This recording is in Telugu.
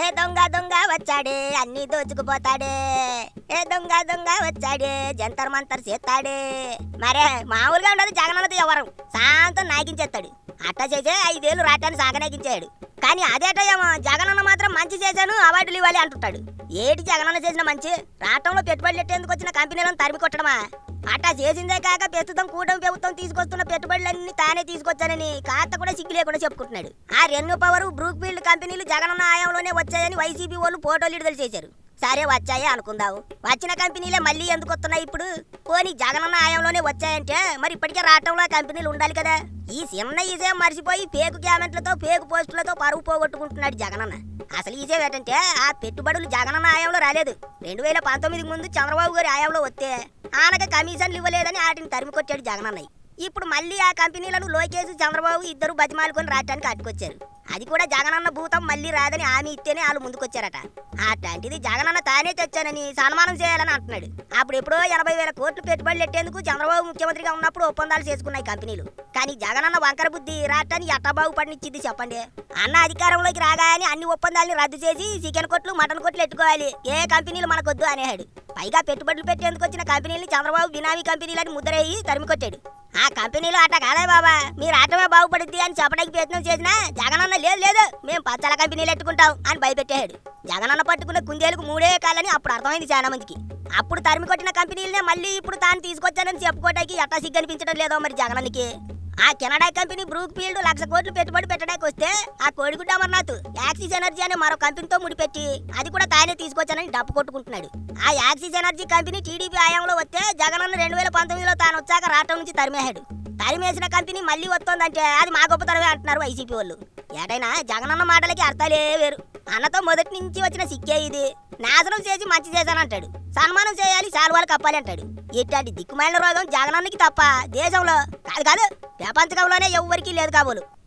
ఏ దొంగ దొంగ వచ్చాడే అన్ని దోచుకుపోతాడే. ఏ దొంగ దొంగ వచ్చాడే జంతర్ మంతర్ చేస్తాడే. మరే మామూలుగా ఉండదు జగనన్నది ఎవరు? శాంతం నాగించేస్తాడు. అట్ట చేసే ఐదేళ్ళు రాటాన్ని సాగనాగించాడు కానీ అదేటయేమో జగనన్న మాత్రం మంచి చేశాను అవార్డులు ఇవ్వాలి అంటుంటాడు. ఏటి జగనన్న చేసిన మంచి? రాష్ట్రంలో పెట్టుబడులు పెట్టేందుకు వచ్చిన కంపెనీలను తరిమి కొట్టడమా? అట్టా చేసిందే కాక ప్రస్తుతం కూటమి ప్రభుత్వం తీసుకొస్తున్న పెట్టుబడులన్నీ తానే తీసుకొచ్చానని కాస్త కూడా సిగ్గు లేకుండా చెప్పుకుంటున్నాడు. ఆ రెన్యూ పవర్ బ్రూక్ ఫీల్డ్ కంపెనీలు జగనన్న ఆయంలోనే వచ్చాయని వైసీపీ వాళ్ళు ఫోటోలు విడుదల చేశారు. సరే వచ్చాయే అనుకుందాం వచ్చిన కంపెనీలే మళ్ళీ ఎందుకు వస్తున్నాయి ఇప్పుడు? పోనీ జగనన్న ఆయంలోనే వచ్చాయంటే మరి ఇప్పటికే రావటంలో కంపెనీలు ఉండాలి కదా. ఈ చిన్న ఈజే మర్చిపోయి పేకు గ్యామెంట్లతో పేకు పోస్టులతో పరువు పోగొట్టుకుంటున్నాడు జగనన్న. అసలు ఈజే ఏంటంటే ఆ పెట్టుబడులు జగనన్న ఆయంలో రాలేదు. రెండు వేల పంతొమ్మిది ముందు చంద్రబాబు గారి ఆయంలో వస్తే ఆనక కమిషన్లు ఇవ్వలేదని వాటిని తరిమి కొట్టాడు జగనన్నయ్య. ఇప్పుడు మళ్ళీ ఆ కంపెనీలను లోకేష్ చంద్రబాబు ఇద్దరు బతిమాలుకొని రావటానికి అట్టుకొచ్చారు అది కూడా జగనన్న భూతం మళ్ళీ రాదని హామీ ఇస్తేనే వాళ్ళు ముందుకొచ్చారట. అట్లాంటిది జగనన్న తానే తెచ్చానని సన్మానం చేయాలని అంటున్నాడు. అప్పుడు ఎప్పుడో ఎనభై వేల కోట్లు పెట్టుబడులు పెట్టేందుకు చంద్రబాబు ముఖ్యమంత్రిగా ఉన్నప్పుడు ఒప్పందాలు చేసుకున్నాయి కంపెనీలు. కానీ జగనన్న వంకర బుద్ధి రాష్ట్రాన్ని ఎట్టా బాగుపడినిచ్చింది చెప్పండి. అన్న అధికారంలోకి రాగానే అన్ని ఒప్పందాలని రద్దు చేసి చికెన్ కొట్లు మటన్ కొట్లు పెట్టుకోవాలి ఏ కంపెనీలు మనకొద్దు అనేవాడు. పైగా పెట్టుబడులు పెట్టేందుకు వచ్చిన కంపెనీలు చంద్రబాబు బినామీ కంపెనీలని ముద్రేయి తరిమికొట్టాడు. ఆ కంపెనీలు అట్ట కాదే బాబా. మీరు ఆటమే బాగుపడుద్ది అని చెప్పడానికి ప్రయత్నం చేసినా జగనన్న లేదు లేదు. మేము పచ్చల కంపెనీలు ఎట్టుకుంటాం అని భయపెట్టాడు జగనన్న పట్టుకున్న కుందేలకు మూడే కాలని అప్పుడు అర్థమైంది చాలా మందికి. అప్పుడు తరిమి కొట్టిన కంపెనీలనే మళ్ళీ ఇప్పుడు తాను తీసుకొచ్చానని చెప్పుకోవడానికి ఎట్టా సిగ్గు అనిపించడం లేదో మరి జగనన్నకి. ఆ కెనడా కంపెనీ బ్రూక్ ఫీల్డ్ లక్ష కోట్లు పెట్టుబడి పెట్టడానికి వస్తే ఆ కోడిగుడ్డ అమర్నాథ్ యాక్సిస్ ఎనర్జీ అనే మరో కంపెనీతో ముడిపెట్టి అది కూడా తానే తీసుకొచ్చానని డప్పు కొట్టుకుంటున్నాడు. ఆ యాక్సిస్ ఎనర్జీ కంపెనీ టీడీపీ ఆయంలో వస్తే జగనన్న రెండు వేల పంతొమ్మిదిలో తాను వచ్చాక రాష్ట్రం నుంచి తరిమేశాడు. తరిమేసిన కంపెనీ మళ్ళీ వస్తోందంటే అది మా గొప్పతనమే అంటున్నారు వైసీపీ వాళ్ళు. ఏటైనా జగనన్న మాటలకి అర్థాలే వేరు. అన్నతో మొదటి నుంచి వచ్చిన సిక్కే ఇది. నాశనం చేసి మంచి చేశానంటాడు. సన్మానం చేయాలి శాలువాలు కప్పాలి అంటాడు. ఇట్లాంటి దిక్కుమైన రోగం జగనానికి తప్ప దేశంలో కాదు కాదు ప్రపంచకంలోనే ఎవ్వరికీ లేదు కాబోలు.